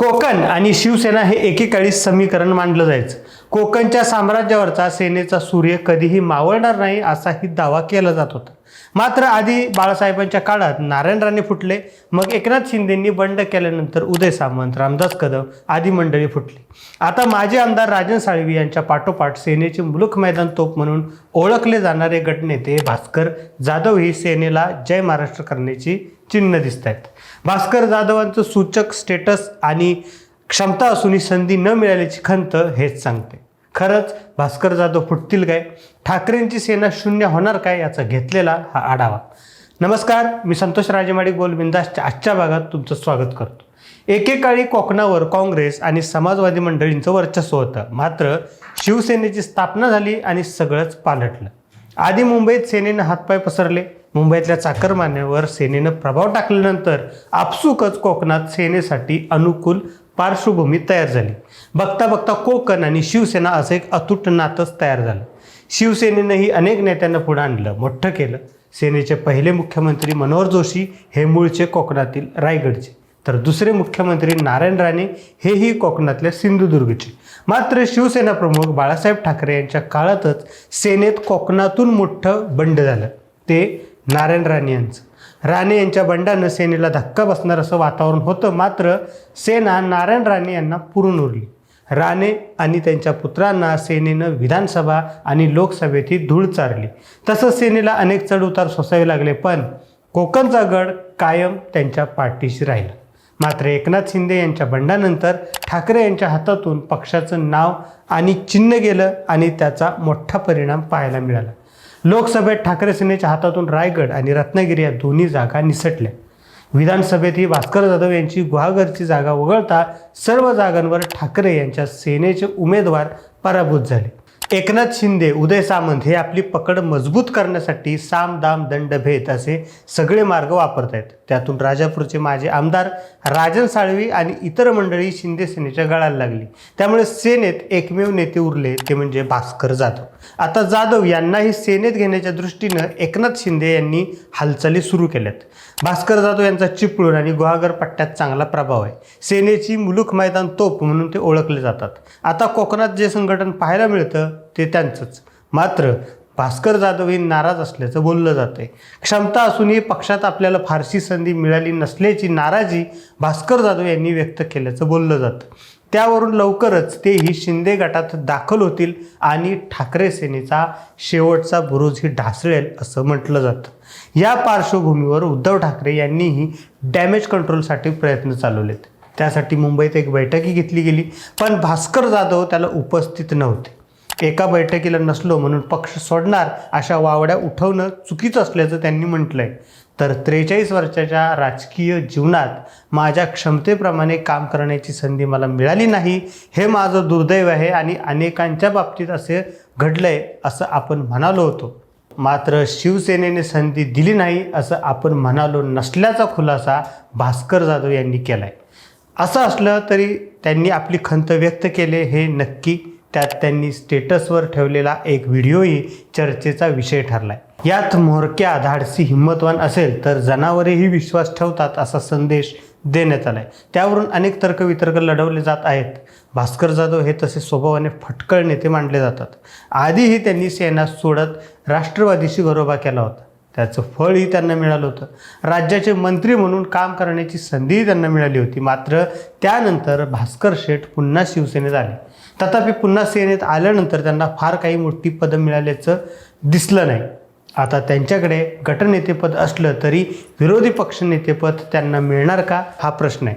कोकण आणि शिवसेना हे एकेकाळी समीकरण मानलं जायचं. कोकणच्या साम्राज्यावरचा सेनेचा सूर्य कधीही मावळणार नाही असाही दावा केला जात होता. मात्र आधी बाळासाहेबांच्या काळात नारायण राणे फुटले मग एकनाथ शिंदेंनी बंड केल्यानंतर उदय सामंत रामदास कदम आदी मंडळी फुटली. आता माजी आमदार राजन साळवी यांच्या पाठोपाठ सेनेचे मुलुक मैदान तोप म्हणून ओळखले जाणारे गटनेते भास्कर जाधव ही सेनेला जय महाराष्ट्र करण्याची चिन्ह दिसत आहेत भास्कर जाधवांचं सूचक स्टेटस आणि क्षमता असूनही संधी न मिळाल्याची खंत हेच सांगते. खरंच भास्कर जाधव फुटतील काय? ठाकरेंची सेना शून्य होणार काय याचा घेतलेला हा आढावा. नमस्कार मी संतोष राजेमाडी गोलबिंदासच्या आजच्या भागात तुमचं स्वागत करतो. एकेकाळी कोकणावर काँग्रेस आणि समाजवादी मंडळींचं वर्चस्व होतं. मात्र शिवसेनेची स्थापना झाली आणि सगळंच पालटलं. आधी मुंबईत सेनेनं हातपाय पसरले मुंबईतल्या चाकरमान्यावर सेनेनं प्रभाव टाकल्यानंतर आपसुकच कोकणात सेनेसाठी अनुकूल पार्श्वभूमी तयार झाली. बघता बघता कोकण आणि शिवसेना असं एक अतूट नातंच तयार झालं. शिवसेनेनंही अनेक नेत्यांना पुढे आणलं मोठं केलं. सेनेचे पहिले मुख्यमंत्री मनोहर जोशी हे मूळचे कोकणातील रायगडचे. तर दुसरे मुख्यमंत्री नारायण राणे हेही कोकणातल्या सिंधुदुर्गचे. मात्र शिवसेना प्रमुख बाळासाहेब ठाकरे यांच्या काळातच सेनेत कोकणातून मोठं बंड झालं. ते नारायण राणे यांचं. राणे यांच्या बंडानं सेनेला धक्का बसणार असं वातावरण होतं मात्र सेना नारायण राणे यांना पुरून उरली. राणे आणि त्यांच्या पुत्रांना सेनेनं विधानसभा आणि लोकसभेतही धूळ चारली. तसंच सेनेला अनेक चढउतार सोसावे लागले पण कोकणचा गड कायम त्यांच्या पाठीशी राहिला. मात्र एकनाथ शिंदे यांच्या बंडानंतर ठाकरे यांच्या हातातून पक्षाचं नाव आणि चिन्ह गेलं आणि त्याचा मोठा परिणाम पाहायला मिळाला. लोकसभेत ठाकरे सेनेच्या हातातून रायगड आणि रत्नागिरी या दोन्ही जागा निसटल्या. विधानसभेतही भास्कर जाधव यांची गुहागरची जागा वगळता सर्व जागांवर ठाकरे यांच्या सेनेचे उमेदवार पराभूत झाले. एकनाथ शिंदे उदय सामंत हे आपली पकड मजबूत करण्यासाठी साम दाम दंड भेद असे सगळे मार्ग वापरत आहेत. त्यातून राजापूरचे माजी आमदार राजन साळवी आणि इतर मंडळी शिंदे सेनेच्या गळाला लागली. त्यामुळे सेनेत एकमेव नेते उरले ते म्हणजे भास्कर जाधव. आता जाधव यांनाही सेनेत घेण्याच्या दृष्टीनं एकनाथ शिंदे यांनी हालचाली सुरू केल्यात. भास्कर जाधव यांचा चिपळूण आणि गुहागर पट्ट्यात चांगला प्रभाव आहे. सेनेची मुलुक मैदान तोप म्हणून ते ओळखले जातात. आता कोकणात जे संघटन पाहायला मिळतं ते त्यांचंच. मात्र भास्कर जाधव हे नाराज असल्याचं बोललं जाते क्षमता असूनही पक्षात आपल्याला फारशी संधी मिळाली नसल्याची नाराजी भास्कर जाधव यांनी व्यक्त केल्याचं बोललं जातं. त्यावरून लवकरच तेही शिंदे गटात दाखल होतील आणि ठाकरे सेनेचा शेवटचा बुरुजही ढासळेल असं म्हटलं जातं. या पार्श्वभूमीवर उद्धव ठाकरे यांनीही डॅमेज कंट्रोलसाठी प्रयत्न चालवलेत. त्यासाठी मुंबईत एक बैठकी घेतली गेली पण भास्कर जाधव त्याला उपस्थित नव्हते. एका बैठकीला नसलो म्हणून पक्ष सोडणार अशा वावड्या उठवणं चुकीचं असल्याचं त्यांनी म्हटलं आहे तर त्रेचाळीस वर्षाच्या राजकीय जीवनात माझ्या क्षमतेप्रमाणे काम करण्याची संधी मला मिळाली नाही हे माझं दुर्दैव आहे आणि अनेकांच्या बाबतीत असे घडलं आहे असं आपण म्हणालो होतो. मात्र शिवसेनेने संधी दिली नाही असं आपण म्हणालो नसल्याचा खुलासा भास्कर जाधव यांनी केला आहे असं असलं तरी त्यांनी आपली खंत व्यक्त केले हे नक्की त्यात त्यांनी स्टेटसवर ठेवलेला एक व्हिडिओही चर्चेचा विषय ठरलाय. यात म्होरक्या धाडसी हिंमतवान असेल तर जनावरेही विश्वास ठेवतात असा संदेश देण्यात आलाय. त्यावरून अनेक तर्कवितर्क लढवले जात आहेत. भास्कर जाधव हे तसे स्वभावाने फटकळ नेते मानले जातात. आधीही त्यांनी सेना सोडत राष्ट्रवादीशी गरोबा केला होता. त्याचं फळही त्यांना मिळालं होतं. राज्याचे मंत्री म्हणून काम करण्याची संधीही त्यांना मिळाली होती. मात्र त्यानंतर भास्कर शेठ पुन्हा शिवसेनेत आले. तथापि पुन्हा सेनेत आल्यानंतर त्यांना फार काही मोठी पदं मिळाल्याचं दिसलं नाही. आता त्यांच्याकडे गटनेतेपद असलं तरी विरोधी पक्षनेतेपद त्यांना मिळणार का? हा प्रश्न आहे.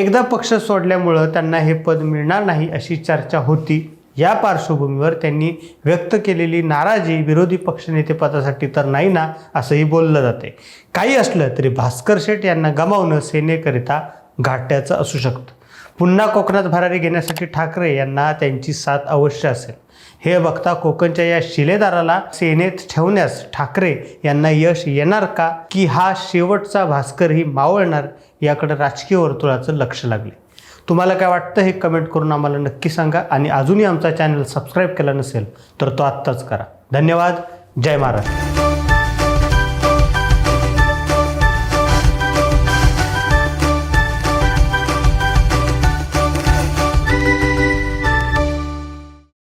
एकदा पक्ष सोडल्यामुळं त्यांना हे पद मिळणार नाही अशी चर्चा होती. या पार्श्वभूमीवर त्यांनी व्यक्त केलेली नाराजी विरोधी पक्षनेतेपदासाठी तर नाही ना असंही बोललं जाते. काही असलं तरी भास्कर शेठ यांना गमावणं सेनेकरिता घाट्याचं असू शकतं. पुन्हा कोकणात भरारी घेण्यासाठी ठाकरे यांना त्यांची साथ अवश्य असेल. हे बघता कोकणच्या या शिलेदाराला सेनेत ठेवण्यास ठाकरे यांना यश येणार का? की हा शेवटचा भास्करही मावळणार? याकडे राजकीय वर्तुळाचं लक्ष लागले. तुम्हाला काय वाटतं हे कमेंट करून आम्हाला नक्की सांगा. आणि अजूनही आमचा चॅनल सबस्क्राईब केला नसेल तर तो आत्ताच करा. धन्यवाद. जय महाराष्ट्र.